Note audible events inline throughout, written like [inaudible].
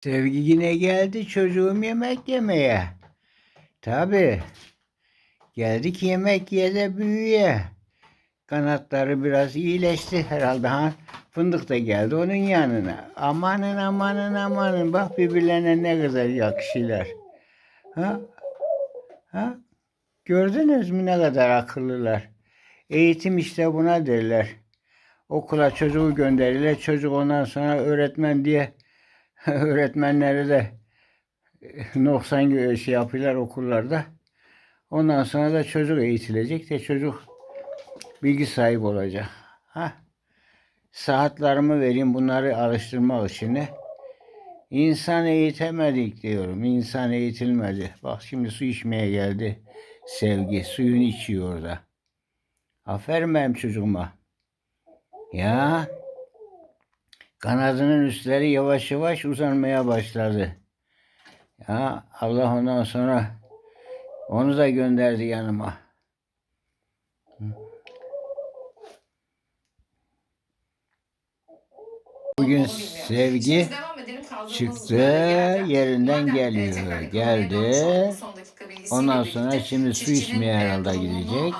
Sevgi yine geldi çocuğum yemek yemeye. Tabii. Geldik yemek ye de büyüye. Kanatları biraz iyileşti herhalde. Ha? Fındık da geldi onun yanına. Amanın amanın amanın. Bak birbirlerine ne kadar yakışırlar. Ha? Ha? Gördünüz mü ne kadar akıllılar. Eğitim işte buna derler. Okula çocuğu gönderirler. Çocuk ondan sonra öğretmen diye [laughs] öğretmenleri de e, noksan gö- şey yapıyorlar okullarda. Ondan sonra da çocuk eğitilecek de çocuk bilgi sahibi olacak. Ha? Saatlerimi vereyim bunları alıştırmak için. İnsan eğitemedik diyorum. İnsan eğitilmedi. Bak şimdi su içmeye geldi. Sevgi. Suyunu içiyor orada. Aferin benim çocuğuma. Ya. Kanadının üstleri yavaş yavaş uzanmaya başladı. Ya Allah ondan sonra onu da gönderdi yanıma. Bugün sevgi çıktı, yerinden geliyor. Geldi. Ondan sonra şimdi su içmeye herhalde gidecek.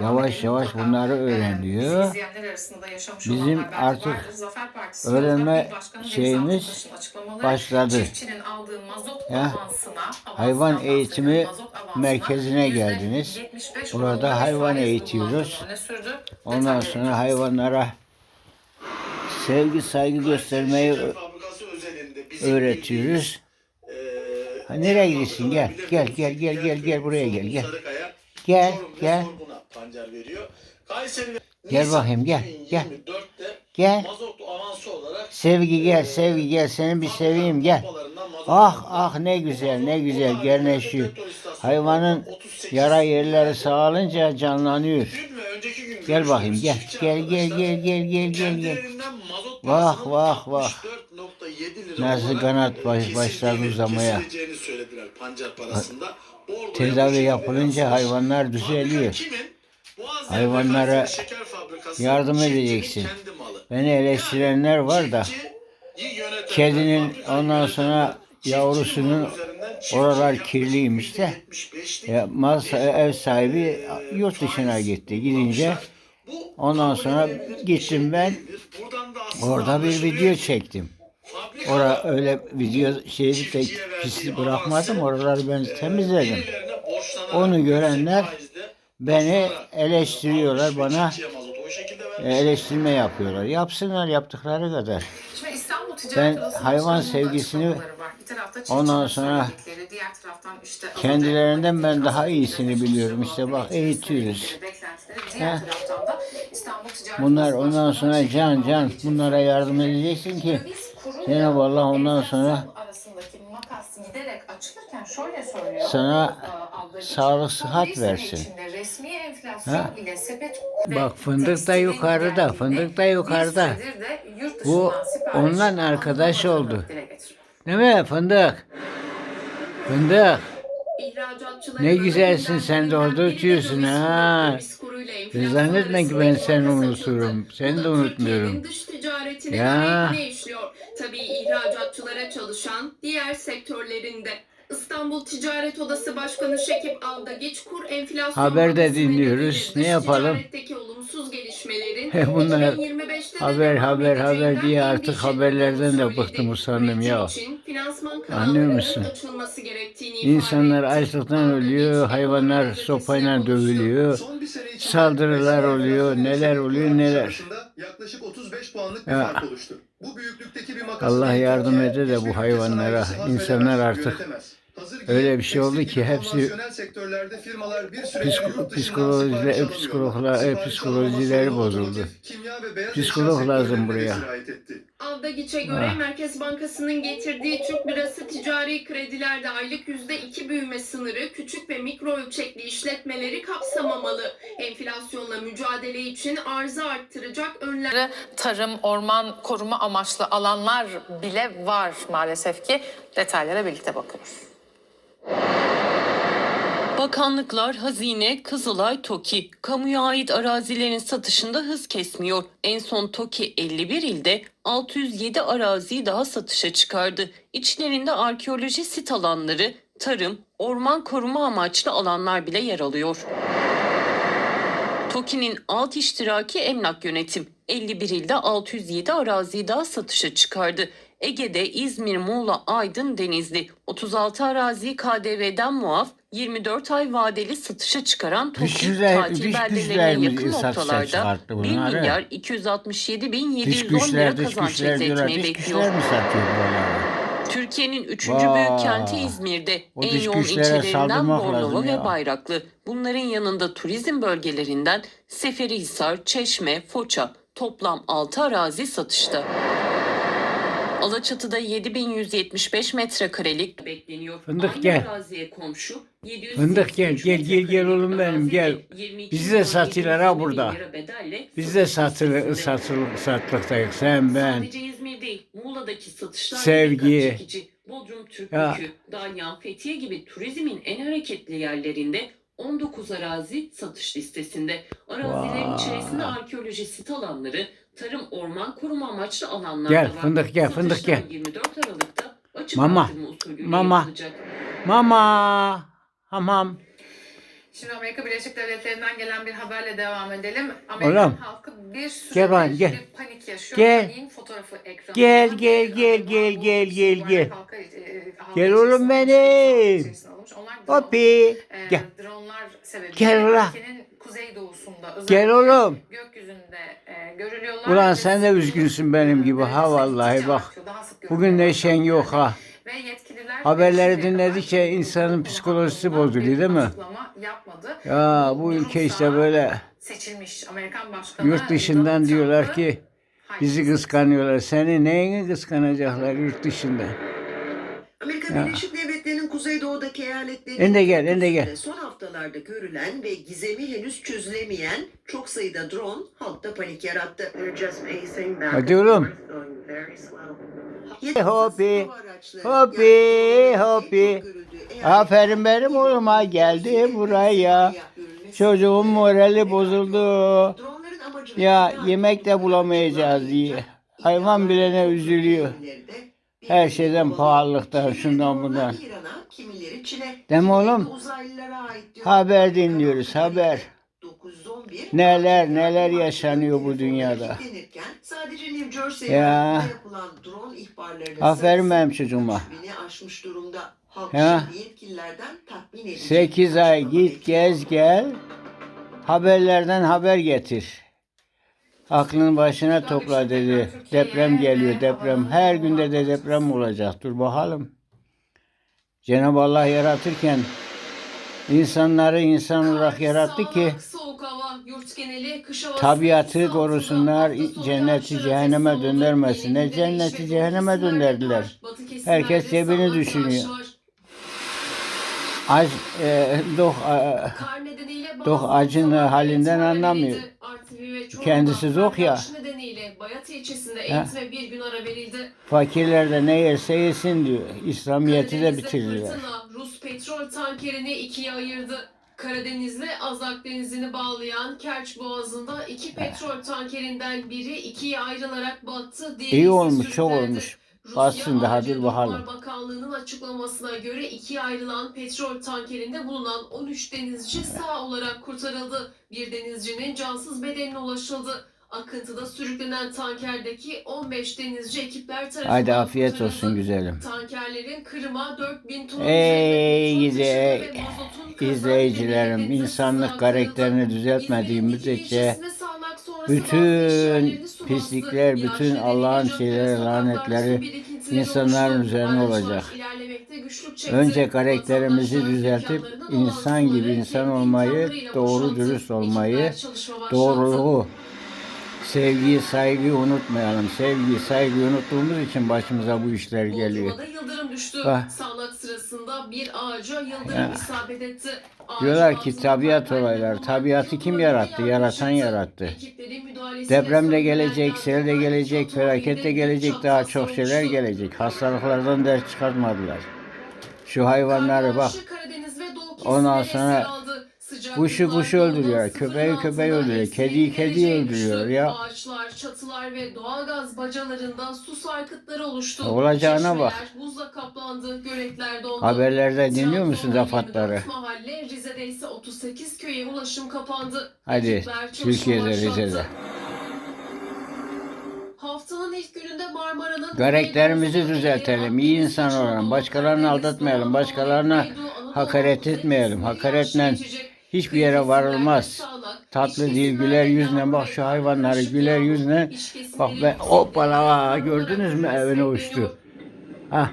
Yavaş edelim. yavaş Mutlaka, bunları öğreniyor. bizi izleyenler arasında yaşamış Bizim artık öğrenme şeyimiz başladı. Çiftçinin aldığı mazot Ya, avansına, hayvan eğitimi merkezine geldiniz. 75 Burada hayvan eğitiyoruz. Ondan sonra hayvanlara sevgi saygı göstermeyi öğretiyoruz. Ha, nereye gitsin? Gel, gel, gel, gel, gel, gel, buraya gel, gel. Gel, gel. Pancar veriyor. Kayseri Gel bakayım, gel, gel. 2024'te Gel. mazot avansı olarak Sevgi gel, sevgi gel. Seni bir seveyim gel. Ah ah ne güzel, ne güzel gerneşiyor. Hayvanın 38 yara yerleri sağlanınca canlanıyor. Gel bakayım gel. Gel gel gel gel gel gel gel. Vah, vah, vah. 64.7 lira Nasıl kanat baş- başladı uzamaya. Tedavi yapılınca hayvanlar düzeliyor. Hayvanlara yardım edeceksin. Beni eleştirenler var da kedinin ondan sonra yavrusunun oralar kirliymiş de %75'lik ya mal bir, ev sahibi e, yurt dışına gitti. Gidince ondan sonra gittim şey ben, orada bir video çektim. Ora öyle video şeyi de avansı, bırakmadım. Oraları ben e, temizledim. Onu görenler Beni eleştiriyorlar bana. e. Eleştirme yapıyorlar. Yapsınlar yaptıkları kadar. Şimdi İstanbul Ticaret Ben hayvan sevgisini var. Bir tarafta ondan sonra söyledikleri, diğer taraftan işte az kendilerinden ben daha iyisini biliyorum. İşte bak, eğitiyoruz. He. taraftan da İstanbul Ticaret Bunlar ondan sonra can can bunlara yardım edeceksin ki Cenab-ı Allah ondan sonra arasındaki makas giderek açılırken şöyle söylüyor. sana e, sağlık sıhhat versin. Ha? ile sepet Bak, fındık da yukarıda, fındık da yukarıda. Bu ondan arkadaş oldu. Değil mi fındık? Fındık. Ne güzelsin sen de orada kuru, ha. zannetme ki ben seni unuturum. Seni de unutmuyorum. Dış ticaretinin Ya. aleyhine işliyor. Tabii ihracatçılara çalışan diğer sektörlerinde. İstanbul Ticaret Odası Başkanı Şekip Aldagiç kur enflasyon Haber de makasını dinliyoruz. Ne yapalım? Ticaretteki olumsuz gelişmelerin He, [laughs] bunlar 2025'te de haber, haber, haber diye artık endişeli haberlerden de bıktım, usandım ya. Anlıyor musun? İnsanlar açlıktan ölüyor, hayvanlar sopayla dövülüyor, saldırılar oluyor, neler oluyor, neler. Yaklaşık 35 puanlık bir fark oluştu. Bu büyüklükteki bir Allah yardım ede de bu hayvanlara. İnsanlar artık öyle bir şey oldu ki hepsi sektörlerde firmalar bir psiko- dışından psikolojiler- alamıyorlar. psikologlar- Sipariş psikolojileri bozuldu. otomotiv, kimya ve beyaz Psikolog lazım buraya. Aldagiç'e göre Ah. Merkez Bankası'nın getirdiği Türk lirası ticari kredilerde aylık %2 büyüme sınırı küçük ve mikro ölçekli işletmeleri kapsamamalı. Enflasyonla mücadele için arzı arttıracak önlemler Tarım, orman koruma amaçlı alanlar bile var maalesef ki. Detaylara birlikte bakıyoruz. Bakanlıklar, Hazine, Kızılay, TOKİ. Kamuya ait arazilerin satışında hız kesmiyor. En son TOKİ 51 ilde 607 araziyi daha satışa çıkardı. İçlerinde arkeoloji sit alanları, tarım, orman koruma amaçlı alanlar bile yer alıyor. TOKİ'nin alt iştiraki emlak yönetim 51 ilde 607 araziyi daha satışa çıkardı. Ege'de İzmir, Muğla, Aydın, Denizli 36 araziyi KDV'den muaf 24 ay vadeli satışa çıkaran güçler- tatil beldelerine yakın noktalarda çıkarttı 1 bunları? milyar 267 bin Dış 710 lira kazanç elde etmeyi bekliyor. Türkiye'nin üçüncü Vay. büyük kenti İzmir'de. O en yoğun ilçelerinden Bornova ve. Bayraklı. Bunların yanında turizm bölgelerinden Seferihisar, Çeşme, Foça toplam 6 arazi satışta. Alaçatı'da 7175 metrekarelik bekleniyor. Fındık Aynı gel. araziye komşu 783 Fındık gel, gel, gel, gel oğlum benim, gel. araziyle 22 Bizi de milyon satıyorlar ha 720 bin burada. lira bedelle Biz de satır, satır, satlıktayız. Sen ben. Sadece İzmir değil, Muğla'daki satışlar Sevgi. Bodrum, Ya. Türkbükü, Dalyan, Fethiye gibi turizmin en hareketli yerlerinde 19 arazi satış listesinde. Arazilerin Vay. içerisinde arkeoloji sit alanları, tarım, orman koruma amaçlı alanlar Gel, da var. fındık gel, fındık Satışlar gel. 24 Aralık'ta açık Mama, mama. yapılacak. Mama. Hamam. Şimdi Amerika Birleşik Devletleri'nden gelen bir haberle devam edelim. Amerikan Oğlum. halkı bir süredir Gel gel. bir panik yaşıyor. Gel. Fotoğrafı ekranda. Gel, gel, gel, gel, gel, gel, gel. E, Gel oğlum benim. Hopi. e, Gel. dronlar sebebiyle Gel ülkenin kuzeydoğusunda Gel özellikle oğlum. gökyüzünde e, görülüyorlar. Ulan sen de üzgünsün benim gibi. Ha vallahi bak. Bugün neşen yok ha. Ve yetkililer Haberleri dinledikçe insanın psikolojisi bozuluyor, değil mi? yapmadı. Ya bu ülke işte böyle. seçilmiş Amerikan Başkanı Yurt dışından diyorlar ki bizi kıskanıyorlar. Seni neyini kıskanacaklar yurt dışında? Amerika Ya. Birleşik Devletleri'nin kuzeydoğudaki eyaletlerinin En de gel, en de gel. Son haftalarda görülen ve gizemi henüz çözülemeyen çok sayıda drone halkta panik yarattı. Hadi oğlum. Hopi, hopi, hopi. Aferin benim oğluma geldi buraya. Çocuğun morali bozuldu. Ya yemek de bulamayacağız diye. Hayvan bile ne üzülüyor. Her şeyden pahalılıktan, şundan bundan. İran'a, kimileri Çin'e, Değil mi oğlum? uzaylılara ait diyor. Haber dinliyoruz, haber. 911 Neler, neler yaşanıyor bu dünyada. Sadece New Jersey Ya. ya. yapılan drone ihbarlarının Aferin benim çocuğuma. 3000'i aşmış durumda. Halk Ya. yetkililerden tatmin edici 8 ay git gez gel. Haberlerden haber getir. Aklını başına topla dedi. Deprem geliyor deprem. Her günde de deprem olacak. Dur bakalım. Cenab-ı Allah yaratırken insanları insan olarak yarattı ki tabiatı korusunlar, cenneti cehenneme döndürmesin. Ne cenneti cehenneme döndürdüler. Herkes cebini düşünüyor. Aç, e, doh, e, Doh noktalarda halinden anlamıyor. verildi. Artvin ve Çorlu'da Kendisi zok ya. nedeniyle Bayat ilçesinde eğitime bir gün ara verildi. fakirler de ne yerse yesin diyor. İslamiyet'i de Karadeniz'de bitirdiler. fırtına Rus petrol tankerini ikiye ayırdı. Karadeniz'le Azak Denizi'ni bağlayan Kerç Boğazı'nda iki petrol tankerinden biri ikiye ayrılarak battı. diğeri İyi ise olmuş, çok sürüklendi. olmuş. Bassın daha, dur bakalım. Bakanlığı'nın açıklamasına göre ikiye ayrılan petrol tankerinde bulunan 13 denizci sağ olarak kurtarıldı. Bir denizcinin cansız bedenine ulaşıldı. Akıntıda sürüklenen tankerdeki 15 denizci ekipler tarafından Haydi afiyet kurtarıldı. olsun güzelim. Tankerlerin Kırım'a 4000 ton Ey kazan izleyicilerim, insanlık karakterini düzeltmediği müddetçe bütün pislikler, bütün Allah'ın şeyleri, lanetleri insanların üzerine olacak. Önce karakterimizi düzeltip insan gibi insan olmayı, doğru dürüst olmayı, doğruluğu, sevgiyi, saygıyı unutmayalım. Sevgiyi, saygıyı unuttuğumuz için başımıza bu işler geliyor. Bodrum'da yıldırım düştü. Ah. Sağanak sırasında bir ağaca yıldırım Ya. isabet etti. Ağacın Diyorlar ki altında tabiat olaylar. bulunan Tabiatı kim yıldırım yarattı? bir Yaratan yarattı. Ekiplerin müdahalesiyle Deprem de söndürülen gelecek, sel de gelecek, felaket de gelecek, çatı daha çok şeyler gelecek. Hastalıklardan ders çıkartmadılar. Şu hayvanları bak. Kar Karadeniz ve Doğu Ondan sonra aldı. Sıcaklıklar kuşu kuşu öldürüyor, köpeği köpeği öldürüyor, kediyi kediyi öldürüyor ya. Ağaçlar, çatılar ve doğalgaz bacalarında su sarkıtları oluştu. Olacağına bak. Buzla kaplandı, göletler dondu. Haberlerde dinliyor musun zafatları? 24 Mahalle, Rize'de ise 38 köye ulaşım kapandı. Hadi Türkiye'de. Rize'de. Haftanın ilk gününde Marmara'nın Güneydoğusu düzeltelim, iyi insan olalım, başkalarını aldatmayalım, başkalarına hakaret etmeyelim. Hakaretle. Hiçbir yere varılmaz. Tatlı değil, güler yüzle bak şu hayvanları güler yüzle. Bak ben hoppala gördünüz mü evine uçtu. Hah.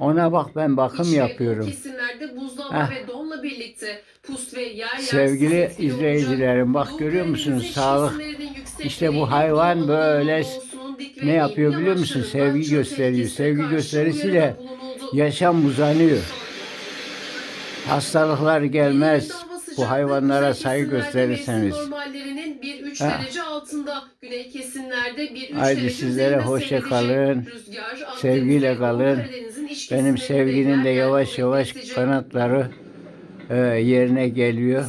Ona bak ben bakım İç ve yapıyorum. kesimlerde buzlanma ve donla birlikte pus ve yer yer Sevgili izleyicilerim, bak görüyor musunuz? Sağlık. İşte bu hayvan böyle ne yapıyor biliyor musun? Sevgi gösteriyor. Sevgi gösterisiyle yaşam uzanıyor. Hastalıklar gelmez. Bu hayvanlara saygı gösterirseniz. normallerinin 1-3 Ha. derece altında. Güney kesimlerde 1-3 Haydi derece sizlere hoşça kalın. Rüzgar, Sevgiyle kalın. Benim sevginin de yavaş yavaş kanatları e, yerine geliyor.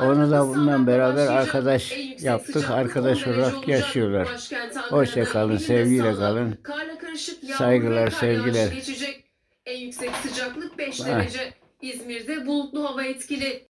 Onu da bundan beraber arkadaş yaptık, arkadaş 10 derece olarak yaşıyorlar. Hoşça kalın, sevgiyle kalın. Saygılar, sevgiler. En yüksek sıcaklık 5 Ha. derece. İzmir'de bulutlu hava etkili.